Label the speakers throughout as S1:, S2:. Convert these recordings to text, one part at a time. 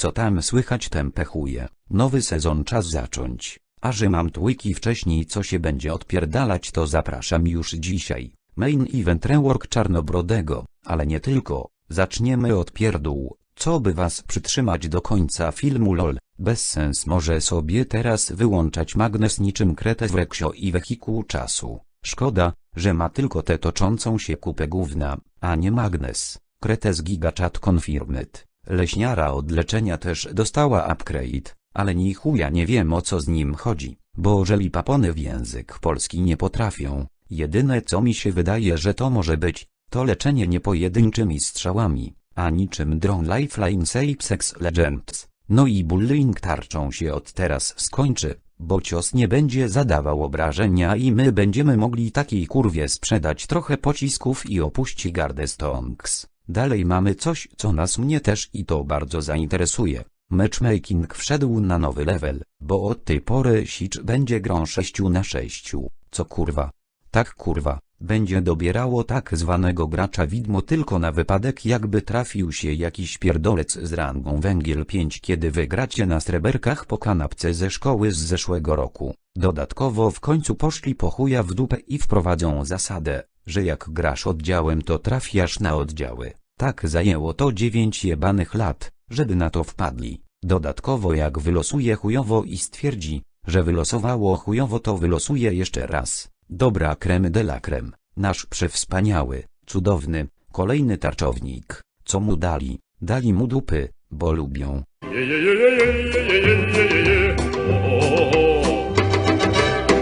S1: Co tam słychać tempę chuje? Nowy sezon czas zacząć. A że mam tłyki wcześniej co się będzie odpierdalać to zapraszam już dzisiaj. Main event rework Czarnobrodego, ale nie tylko. Zaczniemy od pierdół. Co by was przytrzymać do końca filmu lol. Bez sens może sobie teraz wyłączać magnes niczym kretę w reksio i wehikuł czasu. Szkoda, że ma tylko tę toczącą się kupę gówna, a nie magnes. Kretes gigachat confirmed. Leśniara od leczenia też dostała upgrade, ale ni chuja nie wiem o co z nim chodzi, bo jeżeli papony w język polski nie potrafią, jedyne co mi się wydaje, że to może być, to leczenie nie pojedynczymi strzałami, a niczym Drone Lifeline Apex Legends. No i bullying tarczą się od teraz skończy, bo cios nie będzie zadawał obrażenia i my będziemy mogli takiej kurwie sprzedać trochę pocisków i opuści gardę stonks. Dalej mamy coś, co nas mnie też i to bardzo zainteresuje. Matchmaking wszedł na nowy level, bo od tej pory Sitch będzie grą 6 na 6. Co kurwa? Tak kurwa, będzie dobierało tak zwanego gracza widmo tylko na wypadek jakby trafił się jakiś pierdolec z rangą węgiel 5 kiedy wygracie na sreberkach po kanapce ze szkoły z zeszłego roku. Dodatkowo w końcu poszli po chuja w dupę i wprowadzą zasadę, że jak grasz oddziałem to trafiasz na oddziały. Tak zajęło to 9 jebanych lat, żeby na to wpadli. Dodatkowo jak wylosuje chujowo i stwierdzi, że wylosowało chujowo to wylosuje jeszcze raz. Dobra creme de la creme, nasz przewspaniały, cudowny, kolejny tarczownik. Co mu dali? Dali mu dupy, bo lubią.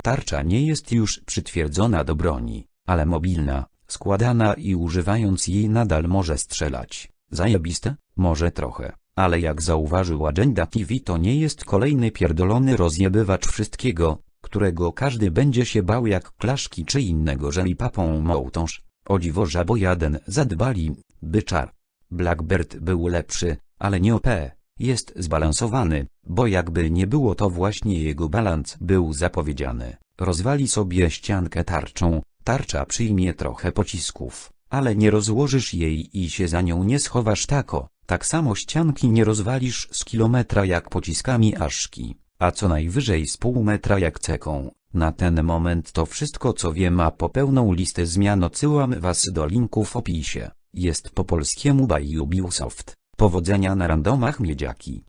S1: Tarcza nie jest już przytwierdzona do broni, ale mobilna, składana i używając jej nadal może strzelać. Zajebiste? Może trochę, ale jak zauważył Agenda TV to nie jest kolejny pierdolony rozjebywacz wszystkiego, którego każdy będzie się bał jak klaszki czy innego żelipapą mołtąż. O dziwo żabojaden zadbali, byczar. Blackbird był lepszy, ale nie OP. Jest zbalansowany, bo jakby nie było to właśnie jego balans był zapowiedziany. Rozwali sobie ściankę tarczą, tarcza przyjmie trochę pocisków, ale nie rozłożysz jej i się za nią nie schowasz tako. Tak samo ścianki nie rozwalisz z kilometra jak pociskami aszki, a co najwyżej z pół metra jak ceką. Na ten moment to wszystko co wiem a po pełną listę zmian odsyłam was do linku w opisie. Jest po polskiemu by Ubisoft. Powodzenia na randomach miedziaki.